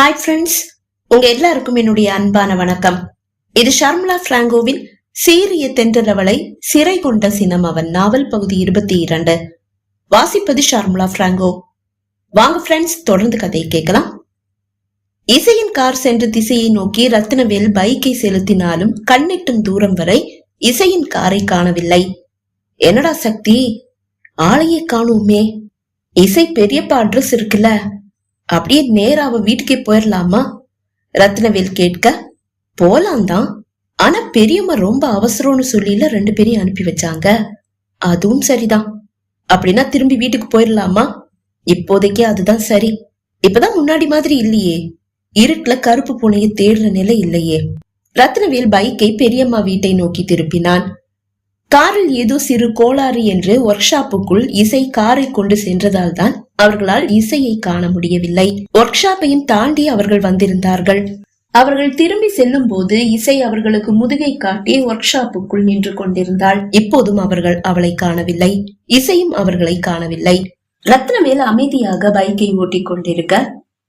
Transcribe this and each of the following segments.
Hi friends உங்க எல்லாருக்கும் என்னுடைய அன்பான வணக்கம். இது ஷர்மிளா பிராங்கோவின் சீரிய தென்றலவளை சிறை கொண்ட சினம் அவன் நாவல் பகுதி இருபத்தி இரண்டு. வாசிப்பது ஷர்மிளா பிராங்கோ. வாங்க ஃப்ரெண்ட்ஸ் தொடர்ந்து கதையை கேட்கலாம். இசையின் கார் சென்ற திசையை நோக்கி ரத்னவேல் பைக்கை செலுத்தினாலும் கண்ணெட்டும் தூரம் வரை இசையின் காரை காணவில்லை. என்னடா சக்தி? ஆளையே காணோமே. இசை பெரியப்பா அட்ரஸ் இருக்குல்ல அப்படியே நேரா அவ வீட்டுக்கே போயிடலாமா ரத்னவேல் கேட்க போலாம் தான் ஆனா பெரியம்மா ரொம்ப அவசரம்னு சொல்லில ரெண்டு பேரையும் அனுப்பி வச்சாங்க. அதுவும் சரிதான். அப்படின்னா திரும்பி வீட்டுக்கு போயிடலாமா இப்போதைக்கு அதுதான் சரி. இப்பதான் முன்னாடி மாதிரி இல்லையே. இருட்டுல கருப்பு பூனையை தேடுற நிலை இல்லையே. ரத்னவேல் பைக்கை பெரியம்மா வீட்டை நோக்கி திருப்பினான். காரில் ஏதோ சிறு கோளாறு என்று ஒர்க் ஷாப்புக்குள் இசை காரை கொண்டு சென்றதால் தான் அவர்களால் இசையை காண முடியவில்லை. ஒர்க் ஷாப்பையும் தாண்டி அவர்கள் வந்திருந்தார்கள். அவர்கள் திரும்பி செல்லும் போது இசை அவர்களுக்கு முதுகை காட்டி ஒர்க் ஷாப்புக்குள் நின்று கொண்டிருந்தாள். இப்போதும் அவர்கள் அவளை காணவில்லை. இசையும் அவர்களை காணவில்லை. ரத்னவேல் அமைதியாக பைக்கை ஓட்டிக் கொண்டிருக்க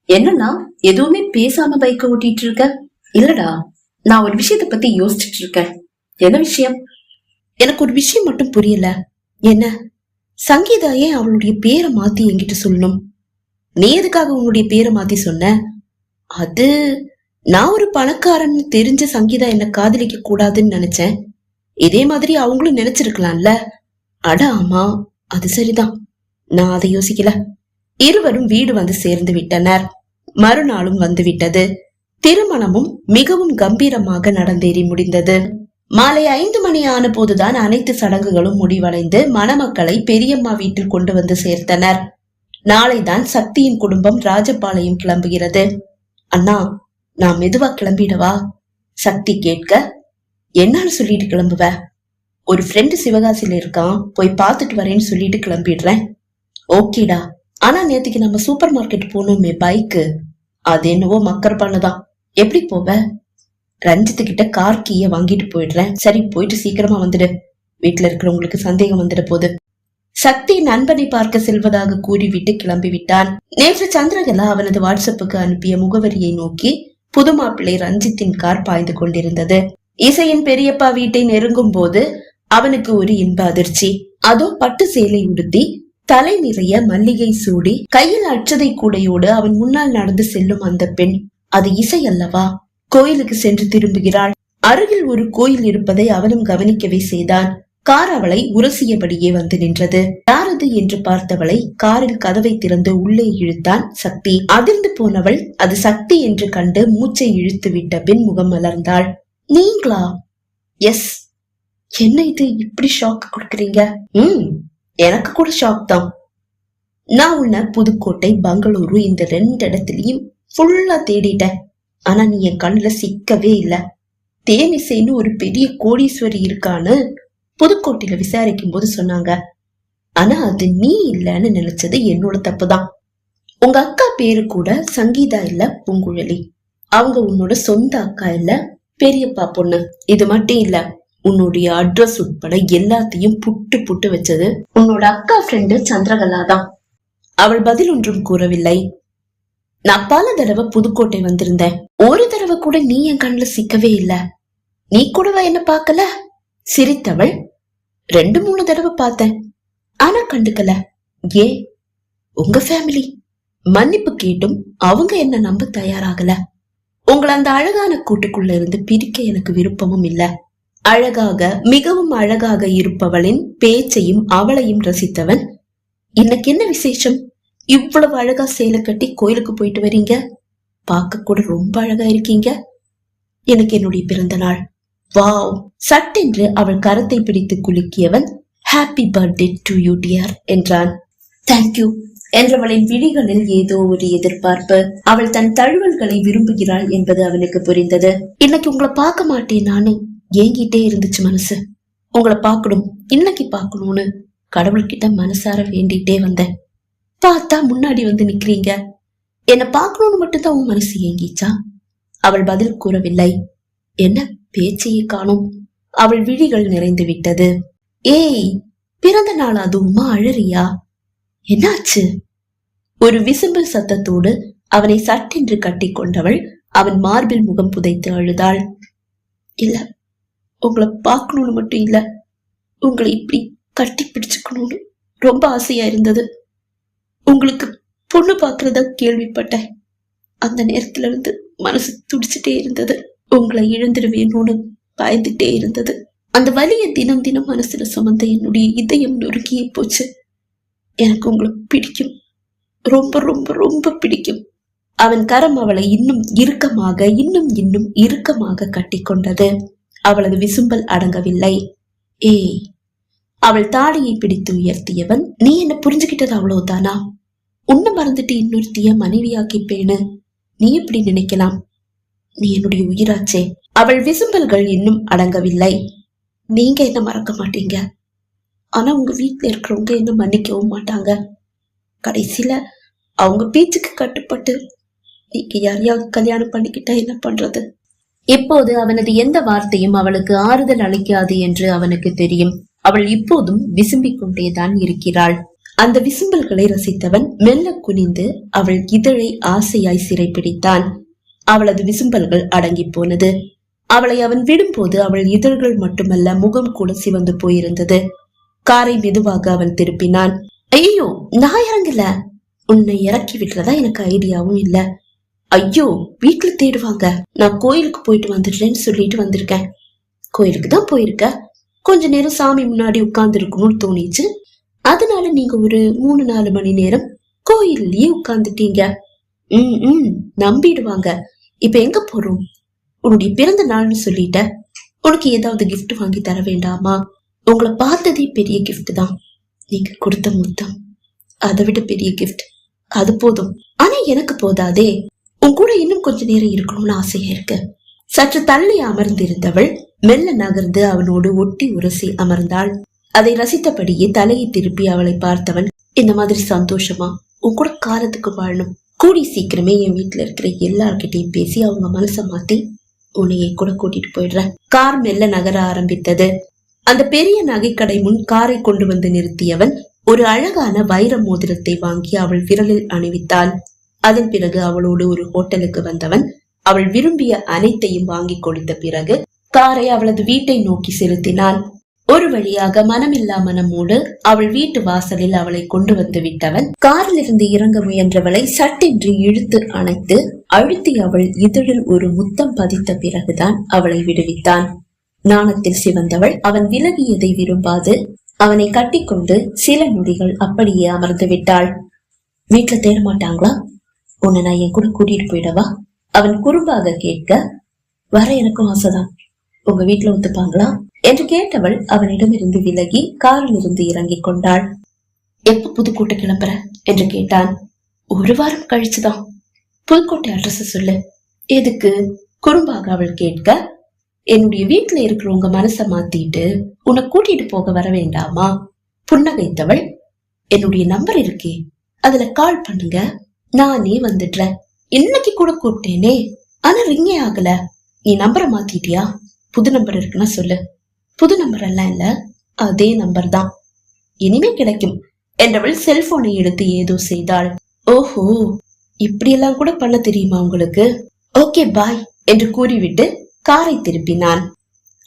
என்னன்னா எதுவுமே பேசாம பைக்கை ஓட்டிட்டு இருக்க? இல்லடா நான் ஒரு விஷயத்தை பத்தி யோசிச்சுட்டு இருக்கேன். என்ன விஷயம்? எனக்கு ஒரு விஷயம் மட்டும் புரியல. என்ன? சங்கீதா ஏன் அவளுடைய பேரை மாத்தி என்கிட்ட சொல்லணும்? நீ எதுக்காக உன்னுடைய பேரை மாத்தி சொன்ன? அது நான் ஒரு பணக்காரன் தெரிஞ்ச சங்கீதா என்ன காதலிக்க கூடாதுன்னு நினைச்சேன். இதே மாதிரி அவங்களும் நினைச்சிருக்கலாம்ல. அட ஆமா அது சரிதான். நான் அதை யோசிக்கல. இருவரும் வீடு வந்து சேர்ந்து விட்டனர். மறுநாளும் வந்துவிட்டது திருமணமும் மிகவும் கம்பீரமாக நடந்தேறி முடிந்தது. மாலை ஐந்து மணி ஆன போதுதான் அனைத்து சடங்குகளும் முடிவடைந்து மணமக்களை பெரியம்மா வீட்டில் கொண்டு வந்து சேர்த்தனர். நாளைதான் சக்தியின் குடும்பம் ராஜபாளையம் கிளம்புகிறது. அண்ணா நான் மெதுவா கிளம்பிடவா? சக்தி கேட்க என்னால சொல்லிட்டு கிளம்புவ? ஒரு ஃப்ரெண்டு சிவகாசியில இருக்கான் போய் பார்த்துட்டு வரேன்னு சொல்லிட்டு கிளம்பிடுறேன். ஓகேடா. ஆனா நேத்துக்கு நம்ம சூப்பர் மார்க்கெட் போனோமே பைக்கு. அது என்னவோ மக்கர் பண்ணுதான். எப்படி போவ? ரஞ்சித்து கிட்ட கார் கீய வாங்கிட்டு போயிடுறேன். சரி போயிட்டு சீக்கிரமா வந்துடு. வீட்டுல இருக்கிறவங்களுக்கு சந்தேகம் வந்துட போது. சக்தி நண்பனை பார்க்க செல்வதாக கூறிவிட்டு கிளம்பி விட்டான் நேற்று சந்திரகலா அவனது வாட்ஸ்அப்புக்கு அனுப்பிய முகவரியை நோக்கி புது மாப்பிள்ளை ரஞ்சித்தின் கார் பாய்ந்து கொண்டிருந்தது. இசையின் பெரியப்பா வீட்டை நெருங்கும் போது அவனுக்கு ஒரு இன்ப அதிர்ச்சி. அதோ பட்டு சேலை உடுத்தி தலை நிறைய மல்லிகை சூடி கையில் அச்சதை கூடையோடு அவன் முன்னால் நடந்து செல்லும் அந்த பெண். அது இசை அல்லவா? கோயிலுக்கு சென்று திரும்புகிறாள். அருகில் ஒரு கோயில் இருப்பதை அவனும் கவனிக்கவே செய்தான் கார் அவளை உரசியபடியே வந்து நின்றது. யாரது என்று பார்த்தவளை காரில் கதவை திறந்து உள்ளே இழுத்தான் சக்தி. அதிர்ந்து போனவள் அது சக்தி என்று கண்டு மூச்சை இழுத்து விட்ட பின் முகம் மலர்ந்தாள். நீங்களா? எஸ். என்ன இது இப்படி ஷாக் கொடுக்குறீங்க? ம் எனக்கு கூட ஷாக் தான். நான் உன்னை புதுக்கோட்டை பெங்களூரு இந்த ரெண்டு இடத்துலயும் ஃபுல்லா தேடிட்டேன். ஆனா நீ என் கண்ணுல சிக்கவே இல்ல. தேனிசைன்னு ஒரு பெரிய கோடீஸ்வரி இருக்கான்னு புதுக்கோட்டையில விசாரிக்கும் போது சொன்னாங்க. ஆனா அது நீ இல்லன்னு நினைச்சது என்னோட தப்புதான். உங்க அக்கா பேரு கூட சங்கீதா இல்ல பூங்குழலி. அவங்க உன்னோட சொந்த அக்கா இல்ல பெரியப்பா பொண்ணு. இது மட்டும் இல்ல உன்னுடைய அட்ரஸ் உட்பட எல்லாத்தையும் புட்டு புட்டு வச்சது உன்னோட அக்கா ஃப்ரெண்டு சந்திரகலா தான் அவள் பதில் ஒன்றும் கூறவில்லை. நான் பல தடவை புதுக்கோட்டை வந்திருந்தேன். ஒரு தடவை கூட நீ என் கண்ணுல சிக்கவே இல்ல. நீ கூடவா என்ன பாக்கல சிரித்தவள் ரெண்டு மூணு தடவை பார்த்தேன். ஆனா கண்டுக்கல. ஏ உங்க ஃபேமிலி மன்னிப்பு கேட்டும் அவங்க என்ன நம்ப தயாராகல. உங்களை அந்த அழகான கூட்டுக்குள்ள இருந்து பிரிக்க எனக்கு விருப்பமும் இல்ல. அழகாக மிகவும் அழகாக இருப்பவளின் பேச்சையும் அவளையும் ரசித்தவன். இன்னைக்கு என்ன விசேஷம்? இவ்வளவு அழகா சேலை கட்டி கோயிலுக்கு போயிட்டு வரீங்க? பார்க்க கூட ரொம்ப அழகா இருக்கீங்க. எனக்கு என்னுடைய பிறந்த நாள். வாவ்! சட்டென்று அவள் கரத்தை பிடித்து குலுக்கியவன் happy birthday to you dear என்றான். தேங்க்யூ என்றவளின் விழிகளில் ஏதோ ஒரு எதிர்பார்ப்பு. அவள் தன் தழுவல்களை விரும்புகிறாள் என்பது அவனுக்கு புரிந்தது. இன்னைக்கு உங்களை பார்க்க மாட்டேன் நானு. ஏங்கிட்டே இருந்துச்சு மனசு. உங்களை பார்க்கணும் இன்னைக்கு பார்க்கணும்னு கடவுள்கிட்ட மனசார வேண்டிட்டே வந்தேன். பார்த்தா முன்னாடி வந்து நிக்கிறீங்க. என்ன பார்க்கணும்னு மட்டும்தான் உன் மனசு ஏங்கிச்சா? அவள் பதில் கூறவில்லை. என்ன? பேச்சையே காணும். அவள் விழிகள் நிறைந்து விட்டது. ஏய் பிறந்த நாள் அதுவுமா அழறியா? என்னாச்சு? ஒரு விசும்பல் சத்தத்தோடு அவனை சட்டென்று கட்டி கொண்டவள் அவன் மார்பில் முகம் புதைத்து அழுதாள். இல்ல உங்களை பார்க்கணும்னு மட்டும் இல்ல. உங்களை இப்படி கட்டி பிடிச்சுக்கணும்னு ரொம்ப ஆசையா இருந்தது. உங்களுக்கு பொண்ணு பார்க்கறதா கேள்விப்பட்டேன். அந்த நேரத்துல இருந்து மனசு துடிச்சிட்டே இருந்தது. உங்களை இழந்துருவேணும்னு பயந்துட்டே இருந்தது. அந்த வலியை தினம் தினம் மனசுல சுமந்த என்னுடைய இதயம் நொறுக்கியே போச்சு. எனக்கு உங்களை பிடிக்கும். ரொம்ப ரொம்ப ரொம்ப பிடிக்கும். அவன் கரம் அவளை இன்னும் இறுக்கமாக இன்னும் இன்னும் இறுக்கமாக கட்டி கொண்டது அவளது விசும்பல் அடங்கவில்லை. ஏய் அவள் தாடியை பிடித்து உயர்த்தியவன் நீ என்ன புரிஞ்சுகிட்டது அவ்வளவுதானா? உன்னை மறந்துட்டு இன்னொருத்திய மனைவியாக்கிப்பேன்னு நீ எப்படி நினைக்கலாம்? நீ என்னுடைய உயிராச்சே. அவள் விசும்பல்கள் இன்னும் அடங்கவில்லை. நீங்க என்ன மறக்க மாட்டீங்க? ஆனா உங்க வீட்டுல இருக்கிறவங்க என்ன மன்னிக்கவும் மாட்டாங்க. கடைசியில அவங்க பேச்சுக்கு கட்டுப்பட்டு நீங்க யாரையாவது கல்யாணம் பண்ணிக்கிட்டா என்ன பண்றது? இப்போது அவனது எந்த வார்த்தையும் அவளுக்கு ஆறுதல் அளிக்காது என்று அவனுக்கு தெரியும். அவள் இப்போதும் விசும்பிக் கொண்டேதான் இருக்கிறாள். அந்த விசும்பல்களை ரசித்தவன் மெல்ல குனிந்து அவள் இதழை ஆசையாய் சிறைப்பிடித்தான். அவளது விசும்பல்கள் அடங்கி போனது. அவளை அவன் விடும்போது அவள் இதழ்கள் மட்டுமல்ல முகம் கூட சிவந்து போயிருந்தது. காரை மெதுவாக அவன் திருப்பினான். ஐயோ நான் இறங்கல. உன்னை இறக்கி விட்டுறதா எனக்கு ஐடியாவும் இல்ல. ஐயோ வீட்டுல தேடுவாங்க. நான் கோயிலுக்கு போயிட்டு வந்துடுறேன்னு சொல்லிட்டு வந்திருக்கேன். கோயிலுக்கு தான் போயிருக்க. கொஞ்ச நேரம் சாமி முன்னாடி உட்கார்ந்து இருக்கணும்னு தோணிச்சு அதனால நீங்க ஒரு மூணு நாலு மணி நேரம் கோயில்லயே உட்கார்ந்துட்டீங்க. ம் ம் நம்பிடுவாங்க. இப்ப எங்க போறோம்? உன்னுடைய பிறந்த நாள்னு சொல்லிட்ட. உனக்கு ஏதாவது கிஃப்ட் வாங்கி தர வேண்டாமா? உங்களை பார்த்ததே பெரிய கிஃப்ட் தான். நீங்க கொடுத்த முத்தம். அதை விட பெரிய கிஃப்ட் அது போதும். ஆனா எனக்கு போதாதே. உன் கூட இன்னும் கொஞ்ச நேரம் இருக்கணும்னு ஆசையா இருக்கு. சற்று தள்ளி அமர்ந்திருந்தவள் மெல்ல நகர்ந்து அவனோடு ஒட்டி உரசி அமர்ந்தாள். அதை ரசித்தபடியே தலையை திருப்பி அவளை பார்த்தவன் இந்த மாதிரி சந்தோஷமா? உன் கூட காலத்துக்கு வாழணும். கூடி சீக்கிரமே என் வீட்டுல இருக்கிற எல்லார்கிட்டயும் பேசி அவங்க மனசை மாத்தி உன்னைய கூட கூட்டிட்டு போயிடுறேன். கார் மெல்ல நகர ஆரம்பித்தது. அந்த பெரிய நகைக்கடை முன் காரை கொண்டு வந்து நிறுத்தியவன் ஒரு அழகான வைர மோதிரத்தை வாங்கி அவள் விரலில் அணிவித்தாள் அதன் பிறகு அவளோடு ஒரு ஹோட்டலுக்கு வந்தவன் அவள் விரும்பிய அனைத்தையும் வாங்கி கொடுத்த பிறகு காரை அவளது வீட்டை நோக்கி செலுத்தினான். ஒரு வழியாக மனமில்லா மனமோடு அவள் வீட்டு வாசலில் அவளை கொண்டு வந்து விட்டவன் காரில் இருந்து இறங்க முயன்றவளை சட்டென்று இழுத்து அணைத்து அழுத்தி அவள் இதழில் ஒரு முத்தம் பதித்த பிறகுதான் அவளை விடுவித்தான். நாணத்தில் சிவந்தவள் அவன் விலகியதை விரும்பாது அவனை கட்டிக்கொண்டு சில நொடிகள் அப்படியே அமர்ந்து விட்டாள். வீட்டுல தேடமாட்டாங்களா? உன்னை நான் என் கூட கூட்டிட்டு போயிடவா? அவன் குறும்பாக கேட்க வர எனக்கும் ஆசைதான். உங்க வீட்டுல ஒத்துப்பாங்களா? என்று கேட்டவள் அவனிடமிருந்து விலகி காரில் இருந்து இறங்கிக் கொண்டாள். எப்ப புதுக்கோட்டை கிளம்புற? என்று கேட்டான். ஒரு வாரம் கழிச்சுதான் புதுக்கோட்டை அட்ரஸ் சொல்லு. எதுக்கு? குறும்பாக அவள் கேட்க. என்னுடைய வீட்டுல இருக்கிறவங்க மனச மாத்திட்டு உன்னை கூட்டிட்டு போக வர வேண்டாமா? புன்னகைத்தவள். என்னுடைய நம்பர் இருக்கே. அதுல கால் பண்ணுங்க. நானே வந்துடுறேன். இன்னைக்கு கூட கூப்பிட்டேனே. ஆனா ரிங்கே ஆகல. நீ நம்பரை மாத்திட்டியா? புது நம்பர் இருக்குன்னா சொல்லு. புது நம்பர் எல்லாம் இல்ல அதே நம்பர் தான். இனிமே கிடைக்கும். என்றவள் செல்போனை எடுத்து ஏதோ செய்தாள். ஓஹோ இப்படியெல்லாம் கூட பண்ண தெரியுமா உங்களுக்கு? ஓகே பாய் என்று கூறிவிட்டு காரை திருப்பினான்.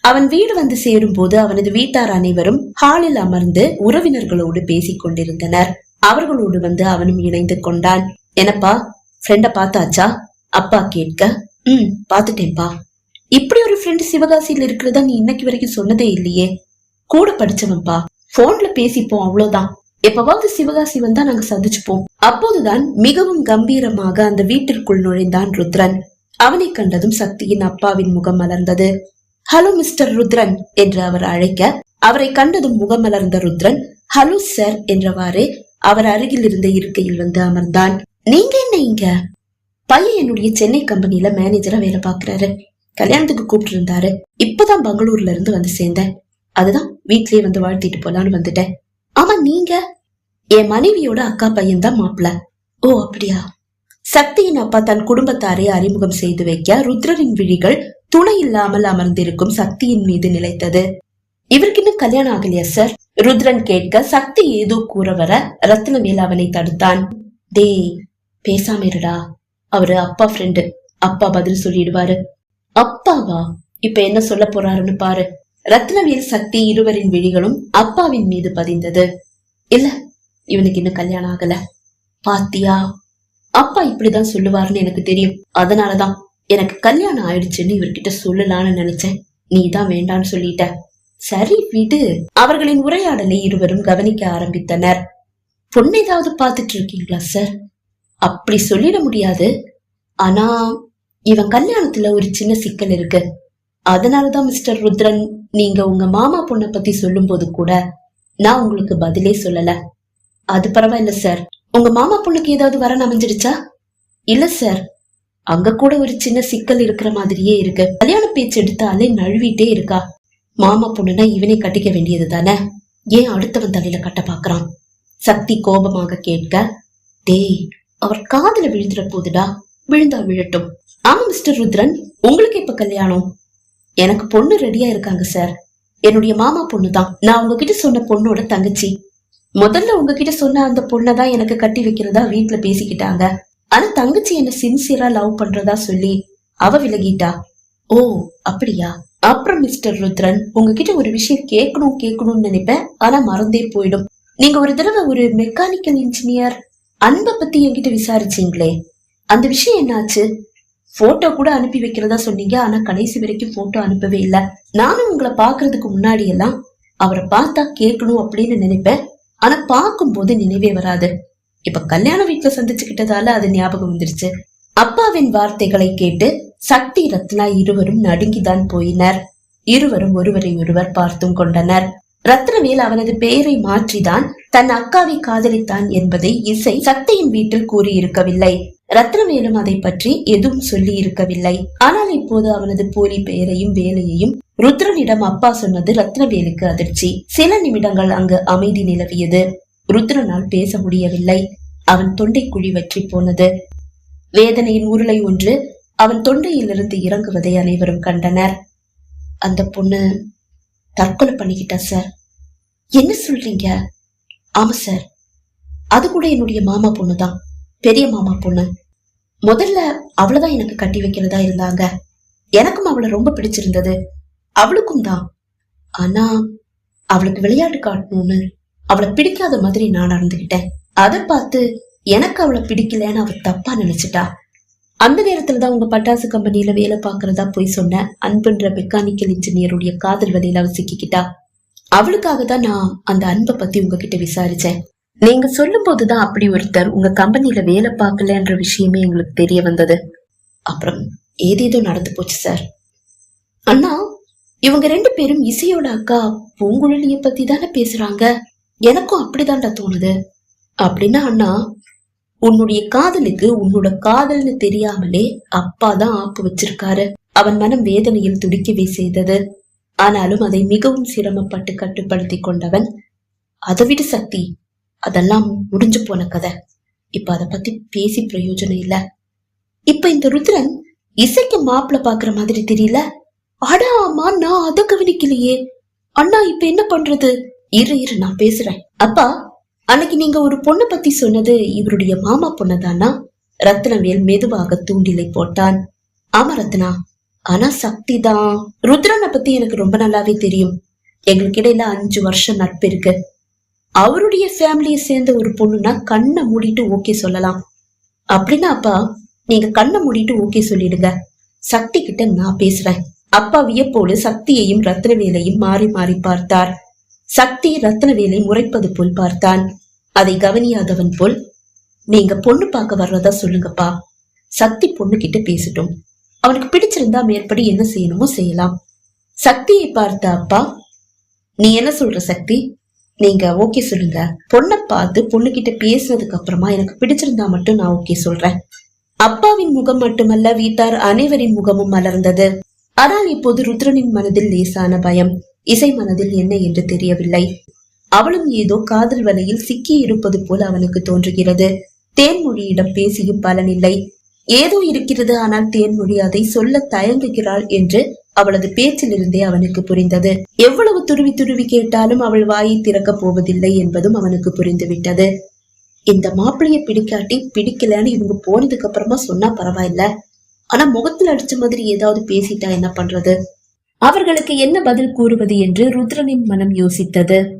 அவன் வீடு வந்து சேரும் போது அவனது வீட்டார் அனைவரும் ஹாலில் அமர்ந்து உறவினர்களோடு பேசிக் கொண்டிருந்தனர். அவர்களோடு வந்து அவனும் இணைந்து கொண்டான். என்னப்பா ஃப்ரெண்ட பார்த்தாச்சா? அப்பா கேட்க ம் பார்த்துட்டேன்ப்பா. இப்படி ஒரு ஃப்ரெண்ட் சிவகாசியில இருக்கிறதா நீ இன்னைக்கு வரைக்கும் சொன்னதே இல்லையே. கூட படிச்சவன்பா. போன்ல பேசிப்போம் அவ்வளவுதான் எப்பவாவது சிவகாசி வந்தா நாங்க சந்திச்சுப்போம். அப்போதுதான் மிகவும் கம்பீரமாக அந்த வீட்டிற்குள் நுழைந்தான் ருத்ரன். அவனை கண்டதும் சக்தியின் அப்பாவின் முகம் மலர்ந்தது. ஹலோ மிஸ்டர் ருத்ரன் என்று அவர் அழைக்க அவரை கண்டதும் முகம் மலர்ந்த ருத்ரன் ஹலோ சார் என்றவாறே அவர் அருகில் இருந்த இருக்கையில் வந்து அமர்ந்தான். நீங்க என்ன இங்க? பையன் என்னுடைய சென்னை கம்பெனில மேனேஜரா வேலை பாக்குறாரு கல்யாணத்துக்கு கூப்பிட்டு இருந்தாரு இப்பதான் பெங்களூர்ல இருந்து வந்து சேர்ந்தேன். அதுதான் வீட்லயே வந்து வாழ்த்திட்டு போலான்னு வந்துட்டேன். ஆமா நீங்க? என் மனைவியோட அக்கா பையன் தான் மாப்பிள ஓ அப்படியா? சக்தியின் அப்பா தன் குடும்பத்தாரை அறிமுகம் செய்து வைக்க ருத்ரரின் விழிகள் துணை இல்லாமல் அமர்ந்திருக்கும் சக்தியின் மீது நிலைத்தது. இவருக்கு இன்னும் கல்யாணம் ஆகலையா சார்? ருத்ரன் கேட்க சக்தி ஏதோ கூற வர ரத்னவேல் அவனை தடுத்தான். டேய் பேசாம இருடா. அவரு அப்பா ஃப்ரெண்டு அப்பா பதில் சொல்லிடுவாரு. அப்பாவா? இப்ப என்ன சொல்ல போறாருன்னு பாரு. ரத்னவீர் சக்தி இருவரின் விழிகளும் அப்பாவின் மீது பதிந்தது. இல்ல இவனுக்கு இன்னும் கல்யாணம் ஆகல. பாத்தியா? அப்பா இப்படிதான் சொல்லுவாருன்னு எனக்கு தெரியும். அதனாலதான் எனக்கு கல்யாணம் ஆயிடுச்சுன்னு இவர்கிட்ட சொல்லலாம்னு நினைச்சேன். நீ தான் வேண்டான்னு சொல்லிட்ட. சரி விடு. அவர்களின் உரையாடலை இருவரும் கவனிக்க ஆரம்பித்தனர். பொண்ணு ஏதாவது பாத்துட்டு இருக்கீங்களா சார் அப்படி சொல்லிட முடியாது. ஆனா இவன் கல்யாணத்துல ஒரு சின்ன சிக்கல் இருக்கு. அதனாலதான் மிஸ்டர் ருத்ரன் நீங்க உங்க மாமா பொண்ணை பத்தி சொல்லும் போது கூட நான் உங்களுக்கு பதிலே சொல்லல. அது பரவாயில்ல சார் உங்க மாமா பொண்ணுக்கு ஏதாவது வரன் அமைஞ்சிருச்சா இல்ல சார் அங்க கூட ஒரு சின்ன சிக்கல் இருக்கிற மாதிரியே இருக்கு. கல்யாண பேச்சு எடுத்தாலே நழுவிட்டே இருக்கா. மாமா பொண்ணுனா இவனை கட்டிக்க வேண்டியது தானே? ஏன் அடுத்தவன் தலையில கட்ட பாக்குறான்? சக்தி கோபமாக கேட்க டேய் அவர் காதுல விழுந்துட போதுடா. விழுந்தா விழட்டும். ஆமா மிஸ்டர் ருத்ரன். உங்களுக்கு இப்ப கல்யாணம்? எனக்கு பொண்ணு ரெடியா இருக்காங்க சார் என்னுடைய மாமா பொண்ணு தான் நான் உங்ககிட்ட சொன்ன பொண்ணோட தங்கச்சி. முதல்ல உங்ககிட்ட சொன்ன அந்த பொண்ணதான் எனக்கு கட்டி வைக்கிறதா வீட்டுல பேசிக்கிட்டாங்க. ஆனா தங்கச்சி என்ன சின்சியரா லவ் பண்றதா சொல்லி அவ விலகிட்டா. ஓ அப்படியா? அப்புறம் மிஸ்டர் ருத்ரன் உங்ககிட்ட ஒரு விஷயம் கேட்கணும் கேட்கணும்னு நினைப்பேன். ஆனா மறந்தே போயிடும். நீங்க ஒரு தடவை ஒரு மெக்கானிக்கல் இன்ஜினியர் அன்பை பத்தி என்கிட்ட விசாரிச்சீங்களே? அந்த விஷயம் என்னாச்சு? போட்டோ கூட அனுப்பி வைக்கிறதா சொன்னீங்க. ஆனா கடைசி வரைக்கும் போட்டோ அனுப்பவே இல்ல. நானும் உங்களை பாக்குறதுக்கு முன்னாடி எல்லாம் அவரை பார்த்தா கேட்கணும் அப்படின்னு நினைப்பேன். ஆனா பார்க்கும்போது நினைவே வராது. இப்ப கல்யாண வீட்டுல சந்திச்சுக்கிட்டதால அது ஞாபகம் வந்துருச்சு. அப்பாவின் வார்த்தைகளை கேட்டு சக்தி ரத்னா இருவரும் நடுங்கிதான் போயினர். இருவரும் ஒருவரை ஒருவர் பார்த்தும் கொண்டனர். ரத்னவேல் அவனது பெயரை மாற்றிதான் தன் அக்காவை காதலித்தான் என்பதை இசை சக்தியின் வீட்டில் கூறியிருக்கவில்லை. ரத்னவேலும் அதை பற்றி எதுவும் சொல்லி இருக்கவில்லை. ஆனால் இப்போது அவனது போலி பெயரையும் வேலையையும் ருத்ரனிடம் அப்பா சொன்னது ரத்னவேலுக்கு அதிர்ச்சி. சில நிமிடங்கள் அங்கு அமைதி நிலவியது. ருத்ரனால் பேச முடியவில்லை. அவன் தொண்டை குழி வற்றி போனது. வேதனையின் உருளை ஒன்று அவன் தொண்டையிலிருந்து இறங்குவதை அனைவரும் கண்டனர். அந்த பொண்ணு தற்கொலை பண்ணிக்கிட்டா சார்? என்ன சொல்றீங்க? ஆமா சார். அது கூட என்னுடைய மாமா பொண்ணுதான். பெரிய மாமா பொண்ணு. முதல்ல அவளதான் எனக்கு கட்டி வைக்கிறதா இருந்தாங்க. எனக்கும் அவளை ரொம்ப பிடிச்சிருந்தது. அவளுக்கும் தான். ஆனா அவளுக்கு விளையாட்டு காட்டணும்னு அவளை பிடிக்காத மாதிரி நான் நடந்துகிட்டேன். அதை பார்த்து எனக்கு அவளை பிடிக்கலன்னு அவ தப்பா நினைச்சிட்டா. அந்த நேரத்துல தான் உங்க பட்டாசு கம்பெனில வேலை பார்க்கறதா போய் சொன்ன அன்புன்ற மெக்கானிக்கல் இன்ஜினியருடைய காதல் வலையில அவ சிக்கிக்கிட்டா. அவளுக்காக தான் நான் அந்த அன்பை பத்தி உங்ககிட்ட விசாரிச்சேன். நீங்க சொல்லும் போதுதான் அப்படி ஒருத்தர் உங்க கம்பெனில வேலை பார்க்கலன்ற விஷயமே எங்களுக்கு தெரிய வந்தது. அப்புறம் ஏதேதோ நடந்து போச்சு சார். அண்ணா இவங்க ரெண்டு பேரும் இசையோட அக்கா பூங்குழலிய பத்தி தானே பேசுறாங்க. எனக்கும் அப்படிதான்டா தோணுது. அப்படின்னா அண்ணா உன்னுடைய காதலுக்கு உன்னோட காதல்னு தெரியாமலே அப்பா தான் ஆப்பு வச்சிருக்காரு. அவன் மனம் வேதனையில் துடிக்கவே செய்தது. ஆனாலும் அதை மிகவும் சிரமப்பட்டு கட்டுப்படுத்தி கொண்டவன். அதை விட சக்தி அதெல்லாம் முடிஞ்சு போன கதை. இப்ப அத பத்தி பேசி பிரயோஜனம் இல்ல. இப்ப இந்த ருத்ரன் இசைக்கு மாப்பிள்ள பாக்குற மாதிரி தெரியல. அடா அம்மா நான் அத கவனிக்கலையே. அண்ணா இப்ப என்ன பண்றது? இரு இரு நான் பேசுறேன். அப்பா அன்னைக்கு நீங்க ஒரு பொண்ணை பத்தி சொன்னது இவருடைய மாமா பொண்ணுதானா ரத்னவேல் மெதுவாக தூண்டிலை போட்டான். ஆமா ரத்னா. ஆனா சக்தி தான். ருத்ரனை பத்தி எனக்கு ரொம்ப நல்லாவே தெரியும். எங்களுக்கு இடையில அஞ்சு வருஷம் நட்பு இருக்கு. அவருடைய ஃபேமிலியை சேர்ந்த ஒரு பொண்ணுனா கண்ணை மூடிட்டு ஓகே சொல்லலாம். அப்படின்னா அப்பா நீங்க கண்ணை மூடிட்டு ஓகே சொல்லிடுங்க. சக்தி கிட்ட நான் பேசுறேன். அப்பா வியப்போடு சக்தியையும் ரத்னவேலையும் மாறி மாறி பார்த்தார். சக்தி ரத்னவேலை முறைப்பது போல் பார்த்தான். அதை கவனியாதவன் போல் நீங்க பொண்ணு பார்க்க வர்றதா சொல்லுங்கப்பா. சக்தி பொண்ணு கிட்ட பேசட்டும். அவனுக்கு பிடிச்சிருந்தா மேற்படி என்ன செய்யணுமோ செய்யலாம். சக்தியை பார்த்த அப்பா நீ என்ன சொல்ற சக்தி? நீங்க ஓகே சொல்லுங்க. பொண்ணை பார்த்து பொண்ணு கிட்ட பேசினதுக்கு அப்புறமா எனக்கு பிடிச்சிருந்தா மட்டும் நான் ஓகே சொல்றேன். அப்பாவின் முகம் மட்டுமல்ல வீட்டார் அனைவரின் முகமும் மலர்ந்தது. ஆனால் இப்போது ருத்ரனின் மனதில் லேசான பயம். இசை மனதில் என்ன என்று தெரியவில்லை. அவளும் ஏதோ காதல் வலையில் சிக்கி இருப்பது போல் அவனுக்கு தோன்றுகிறது. தேன்மொழியிடம் பேசியும் பலனில்லை ஏதோ இருக்கிறது ஆனால் தேன்மொழி அதை சொல்ல தயங்குகிறாள் என்று அவளது பேச்சிலிருந்தே அவனுக்கு புரிந்தது. எவ்வளவு துருவி துருவி கேட்டாலும் அவள் வாயை திறக்கப் போவதில்லை என்பதும் அவனுக்கு புரிந்துவிட்டது. இந்த மாப்பிளைய பிடிக்காட்டி பிடிக்கலன்னு இவங்க போனதுக்கு அப்புறமா சொன்னா பரவாயில்ல. ஆனா முகத்துல அடிச்ச மாதிரி ஏதாவது பேசிட்டா என்ன பண்றது? அவர்களுக்கு என்ன பதில் கூறுவது என்று ருத்ரனின் மனம் யோசித்தது.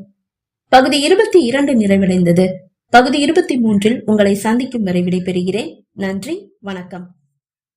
பகுதி இருபத்தி இரண்டு நிறைவடைந்தது. பகுதி இருபத்தி மூன்றில் உங்களை சந்திக்கும் வரை விடைபெறுகிறேன். நன்றி வணக்கம்.